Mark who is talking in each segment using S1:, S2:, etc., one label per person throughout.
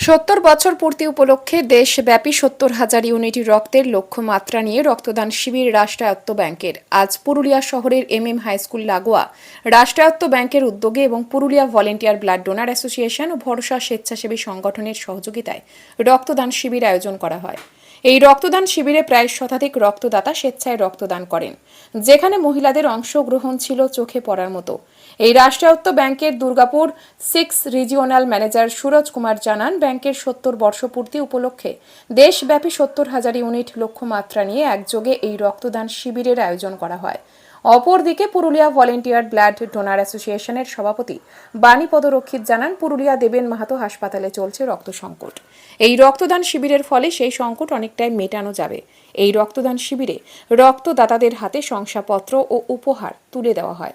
S1: সত্তর বছর পূর্তি উপলক্ষে দেশব্যাপী সত্তর হাজার ইউনিট রক্তের লক্ষ্যমাত্রা নিয়ে রক্তদান শিবির রাষ্ট্রায়ত্ত ব্যাংকের। আজ পুরুলিয়া শহরের এম এম হাইস্কুল লাগোয়া রাষ্ট্রায়ত্ত ব্যাংকের উদ্যোগে এবং Purulia volunteer blood donor association ও ভরসা স্বেচ্ছাসেবী সংগঠনের সহযোগিতায় রক্তদান শিবির আয়োজন করা হয়। এই রক্তদান শিবিরে প্রায় শতাধিক রক্তদাতা স্বেচ্ছায় রক্তদান করেন। যেখানে মহিলাদের অংশগ্রহণ ছিল চোখে পড়ার মতো। এই রাষ্ট্রায়ত্ত ব্যাংকের Durgapur six regional manager Suraj Kumar জানান, ব্যাংকের সত্তর বর্ষপূর্তি উপলক্ষে দেশব্যাপী সত্তর হাজার ইউনিট লক্ষ্যমাত্রা নিয়ে একযোগে এই রক্তদান শিবিরের আয়োজন করা হয়। অপরদিকে পুরুলিয়া ভলেন্টিয়ার ব্লাড ডোনার অ্যাসোসিয়েশনের সভাপতি বাণীপদ রক্ষিত জানান, পুরুলিয়া দেবেন মাহাতো হাসপাতালে চলছে রক্ত সংকট। এই রক্তদান শিবিরের ফলে সেই সংকট অনেকটাই মেটানো যাবে। এই রক্তদান শিবিরে রক্তদাতাদের হাতে শংসাপত্র ও উপহার তুলে দেওয়া হয়।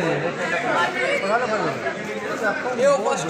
S2: বলি দাও
S3: আজকে এখন তোমার আসতে বলব আজ
S4: এও first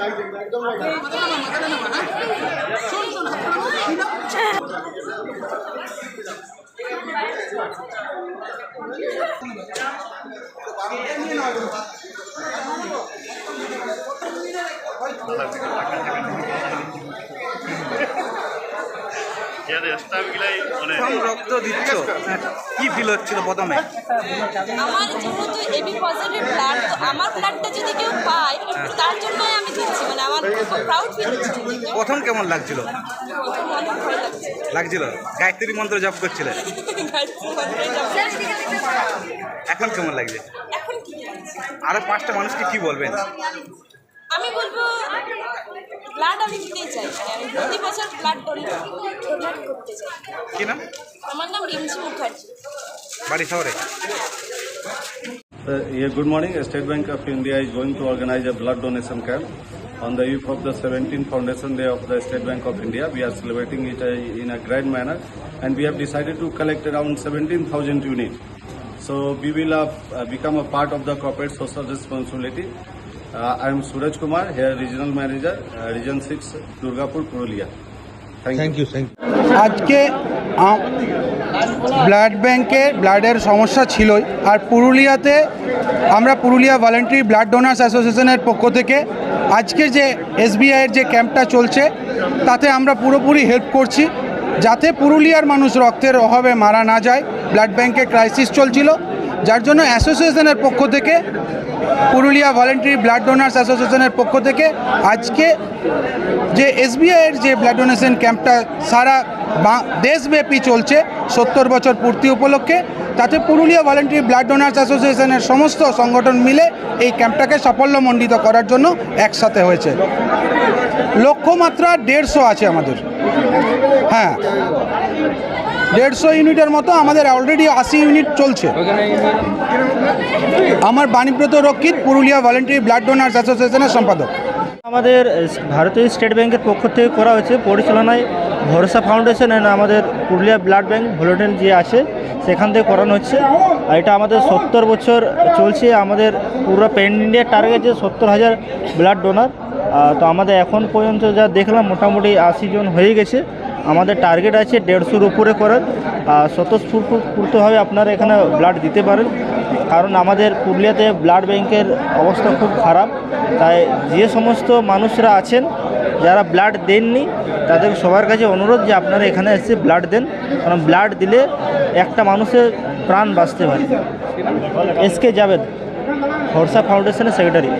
S4: time blood donor donor হয়ে গেল লাইফ অ্যাচিভমেন্ট
S5: প্রথম রক্ত দিচ্ছ? কি ফিল হচ্ছিল প্রথমে?
S6: আমার যেহেতু এবি পজিটিভ ব্লাড আমার ব্লাডটা যদি কেউ পায় তার জন্যই আমি দিচ্ছি। মানে আমার প্রাউড ফিল
S5: প্রথম কেমন লাগছিল? লাগছিল? গায়ত্রী মন্ত্র জপ করছিলে? এখন কেমন লাগছে?
S6: এখন লাগছে?
S5: আরও পাঁচটা মানুষকে কি বলবেন?
S6: আমি বলব ব্লাড আমি দিতেই চাই মানে আমি প্রতি বছর ব্লাড ডোনেট করতে চাই
S5: কি নাম
S6: আমার নাম রিমঝি মুখার্জি
S5: বাড়ি শহরে
S7: Uh, yeah, good morning. State Bank of India is going to organize a blood donation camp on the eve of the 17th Foundation Day of the State Bank of India. We are celebrating it uh, in a grand manner, and we have decided to collect around 17,000 units. So we will uh, uh, become a part of the corporate social responsibility. Uh, I am Suraj Kumar, here regional manager, uh, Region 6, Durgapur, Purulia. Thank,
S3: thank you thank you আজকে blood ব্যাংকে ব্লাডের সমস্যা ছিলই আর পুরুলিয়াতে আমরা Purulia voluntary blood donors অ্যাসোসিয়েশনের পক্ষ থেকে আজকে যে এসবিআইয়ের যে ক্যাম্পটা চলছে তাতে আমরা পুরোপুরি হেল্প করছি যাতে পুরুলিয়ার মানুষ রক্তের অভাবে মারা না যায়। ব্লাড ব্যাংকে ক্রাইসিস চলছিল যার জন্য অ্যাসোসিয়েশনের পক্ষ থেকে, পুরুলিয়া ভলেন্টারি ব্লাড ডোনার্স অ্যাসোসিয়েশনের পক্ষ থেকে আজকে যে এসবিআইয়ের যে ব্লাড ডোনেশন ক্যাম্পটা সারা দেশব্যাপী চলছে, সত্তর বছর পূর্তি উপলক্ষে, তাতে পুরুলিয়া ভলেন্টারি ব্লাড ডোনার্স অ্যাসোসিয়েশনের সমস্ত সংগঠন মিলে এই ক্যাম্পটাকে সাফল্যমণ্ডিত করার জন্য একসাথে হয়েছে। লক্ষ্যমাত্রা দেড়শো আছে আমাদের। হ্যাঁ। দেড়শো ইউনিটের মতো আমাদের অলরেডি আশি ইউনিট চলছে। আমার বাণীব্রত রক্ষিত, পুরুলিয়া ভলেন্টারি ব্লাড ডোনার্স অ্যাসোসিয়েশনের সম্পাদক।
S8: আমাদের ভারতীয় স্টেট ব্যাংকের পক্ষ থেকে করা হয়েছে পরিচালনায় ভরসা ফাউন্ডেশন অ্যান্ড আমাদের পুরুলিয়া ব্লাড ব্যাংক ভলেন্টিয়ার যে আছে, সেখান থেকে করানো হচ্ছে। আর এটা আমাদের সত্তর বছর চলছে, আমাদের পুরো প্যান ইন্ডিয়ার টার্গেট যে সত্তর হাজার ব্লাড ডোনার তো আমাদের এখন পর্যন্ত যা দেখলাম, মোটামুটি আশি জন হয়ে গেছে। আমাদের টার্গেট আছে দেড়শোর উপরে করার। স্বতঃস্ফূর্তভাবে আপনারা এখানে ব্লাড দিতে পারেন। কারণ আমাদের পুরুলিয়াতে ব্লাড ব্যাংকের অবস্থা খুব খারাপ। তাই যে সমস্ত মানুষরা আছেন, যারা ব্লাড দেননি তাদের সবার কাছে অনুরোধ যে আপনারা এখানে এসে ব্লাড দেন। কারণ ব্লাড দিলে একটা মানুষের প্রাণ বাঁচতে পারে। এসকে জাভেদ ভরসা ফাউন্ডেশনের সেক্রেটারি